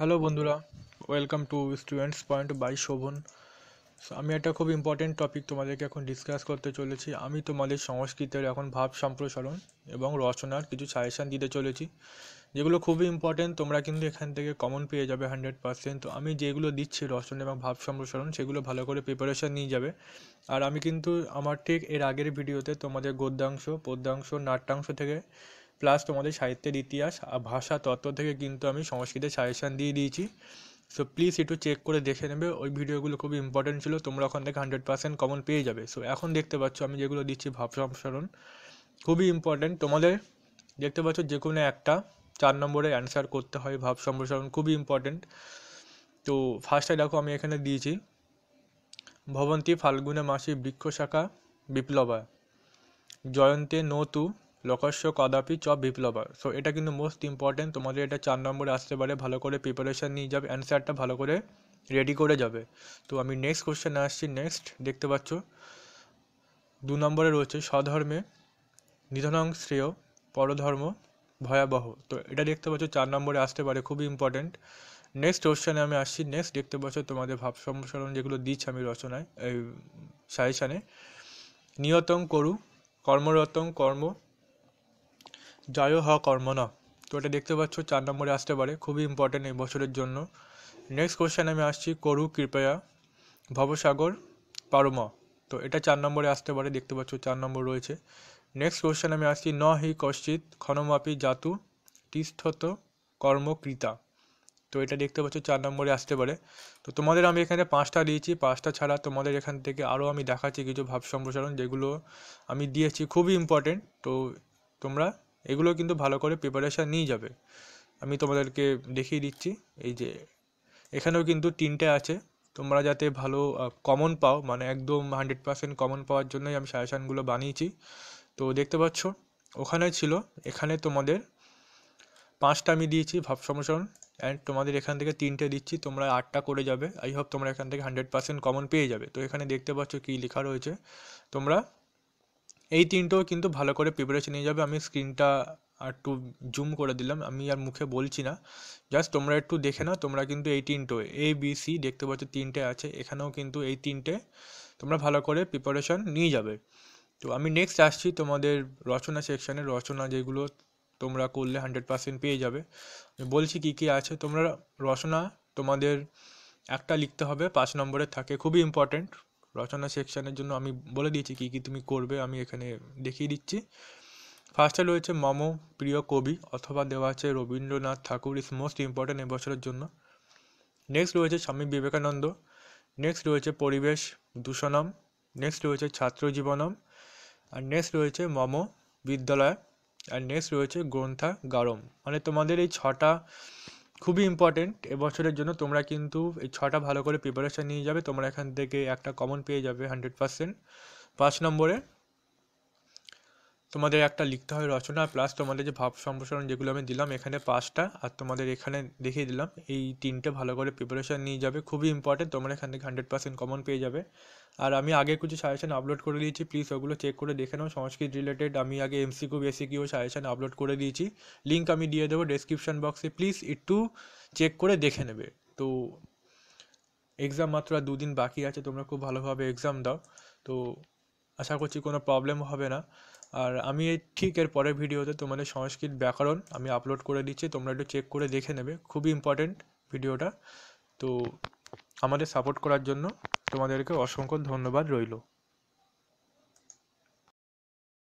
Hello বন্ধুরা। Welcome to students point by Shovan আমি একটা খুব ইম্পর্টেন্ট টপিক তোমাদেরকে এখন ডিসকাস করতে চলেছি। আমি তোমাদের সংস্কৃতের এখন ভাব সম্প্রসারণ এবং রচনার কিছু সাজেশান দিতে চলেছি। যেগুলো খুবই ইম্পর্টেন্ট তোমরা কিন্তু এখান থেকে কমন পেয়ে যাবে হান্ড্রেড পার্সেন্ট তো আমি যেগুলো দিচ্ছি রচনা এবং ভাব সম্প্রসারণ, সেগুলো ভালো করে প্রিপারেশান নিয়ে যাবে। আর আমি কিন্তু আমার ঠিক এর আগের ভিডিওতে তোমাদের গদ্যাংশ, পদ্যাংশ, নাট্যাংশ থেকে প্লাস তোমাদের সাহিত্যের ইতিহাস, আর ভাষা, তত্ত্ব থেকে কিন্তু আমি সংস্কৃতের সাজেশান দিয়ে দিয়েছি। সো প্লিজ একটু চেক করে দেখে নেবে, ওই ভিডিওগুলো খুবই ইম্পর্টেন্ট ছিল, তোমরা ওখান থেকে হান্ড্রেড পার্সেন্ট কমন পেয়ে যাবে। সো এখন দেখতে পাচ্ছ, আমি যেগুলো দিচ্ছি, ভাব সম্প্রসারণ খুবই ইম্পর্টেন্ট তোমাদের দেখতে পাচ্ছ, যে কোনো একটা চার নম্বরে অ্যান্সার করতে হয়, ভাব সম্প্রসারণ খুবই ইম্পর্টেন্ট তো ফার্স্টে দেখো, আমি এখানে দিয়েছি, ভবন্তী ফাল্গুনে মাসি বৃক্ষ শাখা বিপ্লবা জয়ন্তে নতু লোকস্য কদাপি চ বিপ্লবা সো এটা কিন্তু মোস্ট ইম্পর্টেন্ট তোমাদের এটা চার নম্বরে আসতে পারে, ভালো করে প্রিপারেশান নিয়ে যাবে অ্যান্সারটা ভালো করে রেডি করে যাবে। তো আমি নেক্সট কোশ্চেনে আসছি নেক্সট দেখতে পাচ্ছ? দু নম্বরে রয়েছে, স্বধর্মে নিধনং শ্রেয়, পরধর্ম ভয়াবহ। তো এটা দেখতে পাচ্ছ, চার নম্বরে আসতে পারে, খুবই ইম্পর্টেন্ট নেক্সট কোশ্চেনে আমি আসছি নেক্সট দেখতে পাচ্ছ তোমাদের ভাব সম্প্রসারণ যেগুলো দিচ্ছি আমি রচনায়, এই সাজেশানে। নিয়তং করু, কর্মরতং কর্ম জয় হ কর্ম না। তো এটা দেখতে পাচ্ছ, চার নম্বরে আসতে পারে, খুবই ইম্পর্টেন্ট এই বছরের জন্য। নেক্সট কোশ্চেন আমি আসছি, করু, কৃপয়া, ভবসাগর, পারম। তো এটা চার নম্বরে আসতে পারে, দেখতে পাচ্ছ, চার নম্বর রয়েছে। নেক্সট কোশ্চেন আমি আসছি, ন হি কশ্চিৎ ক্ষণমাপি জাতু, তিষ্ঠত, কর্মকৃতা। তো এটা দেখতে পাচ্ছ, চার নম্বরে আসতে পারে। তো তোমাদের আমি এখানে পাঁচটা দিয়েছি, পাঁচটা ছাড়া তোমাদের এখান থেকে আরও আমি দেখাচ্ছি কিছু ভাব সম্প্রসারণ, যেগুলো আমি দিয়েছি, খুবই ইম্পর্টেন্ট তো তোমরা এগুলো কিন্তু ভালো করে প্রিপারেশান নিয়ে যাবে। আমি তোমাদেরকে দেখিয়ে দিচ্ছি, এই যে এখানেও কিন্তু তিনটে আছে। তোমরা যাতে ভালো কমন পাও মানে একদম হান্ড্রেড পার্সেন্ট কমন পাওয়ার জন্যই আমি সাজেশানগুলো বানিয়েছি। তো দেখতে পাচ্ছ, ওখানে ছিল, এখানে তোমাদের পাঁচটা আমি দিয়েছি ভাব সম্প্রসারণ অ্যান্ড তোমাদের এখান থেকে তিনটে দিচ্ছি, তোমরা আটটা করে যাবে। আই হোপ তোমরা এখান থেকে হান্ড্রেড পার্সেন্ট কমন পেয়ে যাবে। তো এখানে দেখতে পাচ্ছ কী লেখা রয়েছে। তোমরা এই তিনটেও কিন্তু ভালো করে প্রিপারেশন নিয়ে যাবে। আমি স্ক্রিনটা আর একটু জুম করে দিলাম। আমি আর মুখে বলছি না। জাস্ট তোমরা একটু দেখে নাও, তোমরা কিন্তু এই তিনটো এ বি সি দেখতে পাচ্ছ তিনটে আছে। এখানেও কিন্তু এই তিনটে তোমরা ভালো করে প্রিপারেশন নিয়ে যাবে। তো আমি নেক্সট আসছি তোমাদের রচনা সেকশানে রচনা যেগুলো তোমরা করলে হান্ড্রেড পার্সেন্ট পেয়ে যাবে। আমি বলছি কী কী আছে। তোমরা রচনা তোমাদের একটা লিখতে হবে, পাঁচ নম্বরের থাকে। খুবই ইম্পর্ট্যান্ট রচনা সেকশানের জন্য আমি বলে দিয়েছি কী কী তুমি করবে, আমি এখানে দেখিয়ে দিচ্ছি। ফার্স্টে রয়েছে মম, প্রিয় কবি, অথবা দেওয়া আছে Rabindranath Tagore is most important এবছরের জন্য। নেক্সট রয়েছে স্বামী বিবেকানন্দ নেক্সট রয়েছে পরিবেশ দূষণম নেক্সট রয়েছে ছাত্র জীবনম, আর নেক্সট রয়েছে মম, বিদ্যালয়, আর নেক্সট রয়েছে গ্রন্থাগারম। মানে তোমাদের এই ছটা খুবই ইম্পর্টেন্ট এবছরের জন্য তোমরা কিন্তু এই ছটা ভালো করে প্রিপারেশান নিয়ে যাবে। তোমরা এখান থেকে একটা কমন পেয়ে যাবে হান্ড্রেড পার্সেন্ট পাঁচ নম্বরে তোমাদের একটা লিখতে হয় রচনা প্লাস তোমাদের যে ভাব সম্প্রসারণ যেগুলো আমি দিলাম এখানে পাঁচটা, আর তোমাদের এখানে দেখিয়ে দিলাম, এই তিনটে ভালো করে প্রিপারেশান নিয়ে যাবে। খুবই ইম্পর্টেন্ট তোমরা এখান থেকে হান্ড্রেড পার্সেন্ট কমন পেয়ে যাবে। আর আমি আগে কিছু সাজেশন আপলোড করে দিয়েছি প্লিজ ওগুলো চেক করে দেখে নাও। সংস্কৃত রিলেটেড আমি আগে এমসিকিউ বেসিকিউ সাজেশন আপলোড করে দিয়েছি। লিঙ্ক আমি দিয়ে দেবো ডেসক্রিপশন বক্সে প্লিজ একটু চেক করে দেখে নেবে। তো এক্সাম মাত্র আর দুদিন বাকি আছে, তোমরা খুব ভালোভাবে এক্সাম দাও। তো আশা করছি কোনো প্রবলেম হবে না। আর আমি ঠিক এর পরের ভিডিওতে তোমাদের সংস্কৃত ব্যাকরণ আমি আপলোড করে দিচ্ছি, তোমরা একটু চেক করে দেখে নেবে। খুবই ইম্পর্টেন্ট ভিডিওটা। তো আমাদের সাপোর্ট করার জন্য তোমাদেরকে অসংখ্য ধন্যবাদ রইল।